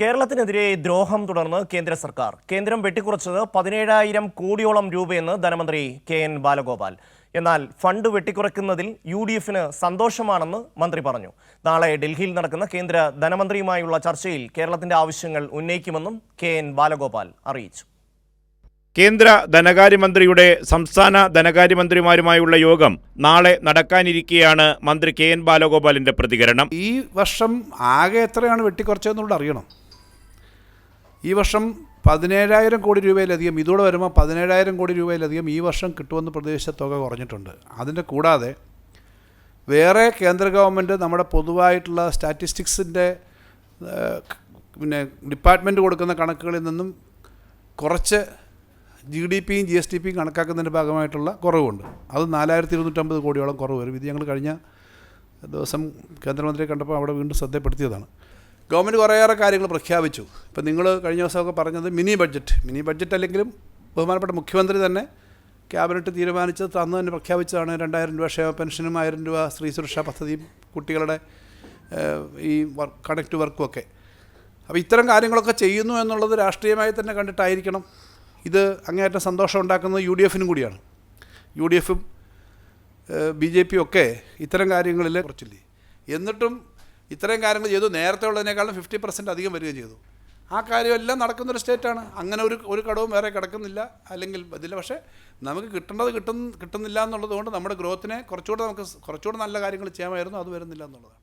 കേരളത്തിനെതിരെ ദ്രോഹം തുടർന്ന് കേന്ദ്ര സർക്കാർ. കേന്ദ്രം വെട്ടിക്കുറച്ചത് പതിനേഴായിരം കോടിയോളം രൂപയെന്ന് ധനമന്ത്രി കെ എൻ ബാലഗോപാൽ. എന്നാൽ ഫണ്ട് വെട്ടിക്കുറയ്ക്കുന്നതിൽ യു ഡി എഫിന് സന്തോഷമാണെന്ന് മന്ത്രി പറഞ്ഞു. നാളെ ഡൽഹിയിൽ നടക്കുന്ന കേന്ദ്ര ധനമന്ത്രിയുമായുള്ള ചർച്ചയിൽ കേരളത്തിന്റെ ആവശ്യങ്ങൾ ഉന്നയിക്കുമെന്നും കെ എൻ ബാലഗോപാൽ അറിയിച്ചു. കേന്ദ്ര ധനകാര്യമന്ത്രിയുടെ സംസ്ഥാന ധനകാര്യമന്ത്രിമാരുമായുള്ള യോഗം നാളെ നടക്കാനിരിക്കെയാണ് മന്ത്രി കെ എൻ ബാലഗോപാലിന്റെ പ്രതികരണം. ഈ വർഷം ആകെ എത്രയാണ് വെട്ടിക്കുറച്ചതെന്നുള്ളത് അറിയണം. ഈ വർഷം പതിനേഴായിരം കോടി രൂപയിലധികം ഇതോടെ വരുമ്പോൾ പതിനേഴായിരം കോടി രൂപയിലധികം ഈ വർഷം കിട്ടുമെന്ന് പ്രതീക്ഷിച്ച തുക കുറഞ്ഞിട്ടുണ്ട്. അതിന്റെ കൂടാതെ വേറെ കേന്ദ്ര ഗവൺമെന്റ് നമ്മുടെ പൊതുവായിട്ടുള്ള സ്റ്റാറ്റിസ്റ്റിക്സിന്റെ പിന്നെ ഡിപ്പാർട്ട്മെന്റ് കൊടുക്കുന്ന കണക്കുകളിൽ നിന്നും കുറച്ച് ജി ഡി പിയും ജി എസ് ടി പിയും കണക്കാക്കുന്നതിന്റെ ഭാഗമായിട്ടുള്ള കുറവുണ്ട്. അത് നാലായിരത്തി ഇരുന്നൂറ്റമ്പത് കോടിയോളം കുറവ് വരും. ഇത് ഞങ്ങൾ കഴിഞ്ഞ ദിവസം കേന്ദ്രമന്ത്രിയെ കണ്ടപ്പോൾ അവിടെ വീണ്ടും ശ്രദ്ധപ്പെടുത്തിയതാണ്. ഗവൺമെന്റ് കുറേയേറെ കാര്യങ്ങൾ പ്രഖ്യാപിച്ചു. ഇപ്പം നിങ്ങൾ കഴിഞ്ഞ ദിവസമൊക്കെ പറഞ്ഞത് മിനി ബഡ്ജറ്റ്. മിനി ബഡ്ജറ്റ് അല്ലെങ്കിലും ബഹുമാനപ്പെട്ട മുഖ്യമന്ത്രി തന്നെ ക്യാബിനറ്റ് തീരുമാനിച്ചത് അന്ന് തന്നെ പ്രഖ്യാപിച്ചതാണ്. രണ്ടായിരം രൂപ ക്ഷേമ പെൻഷനും ആയിരം രൂപ സ്ത്രീ സുരക്ഷാ പദ്ധതിയും കുട്ടികളുടെ ഈ വർക്ക് കണക്ട് വർക്കും ഒക്കെ. അപ്പോൾ ഇത്തരം കാര്യങ്ങളൊക്കെ ചെയ്യുന്നു എന്നുള്ളത് രാഷ്ട്രീയമായി തന്നെ കണ്ടിട്ടായിരിക്കണം. ഇത് അങ്ങേയറ്റം സന്തോഷം ഉണ്ടാക്കുന്നത് യു ഡി എഫിനും കൂടിയാണ്. യു ഡി എഫും ബി ജെ പിയും ഒക്കെ ഇത്തരം കാര്യങ്ങളിൽ കുറച്ചില്ലേ? എന്നിട്ടും ഇത്തരം കാര്യങ്ങൾ ചെയ്തു. നേരത്തെ ഉള്ളതിനേക്കാളും ഫിഫ്റ്റി പെർസെന്റ് അധികം വരികയും ചെയ്തു. ആ കാര്യമെല്ലാം നടക്കുന്നൊരു സ്റ്റേറ്റാണ്. അങ്ങനെ ഒരു ഒരു കടവും വേറെ കിടക്കുന്നില്ല. അല്ലെങ്കിൽ ഇതില്ല പക്ഷേ നമുക്ക് കിട്ടേണ്ടത് കിട്ടുന്ന കിട്ടുന്നില്ല എന്നുള്ളതുകൊണ്ട് നമ്മുടെ ഗ്രോത്തിനെ കുറച്ചുകൂടെ നമുക്ക് കുറച്ചുകൂടെ നല്ല കാര്യങ്ങൾ ചെയ്യാമായിരുന്നു അത് വരുന്നില്ല എന്നുള്ളതാണ്.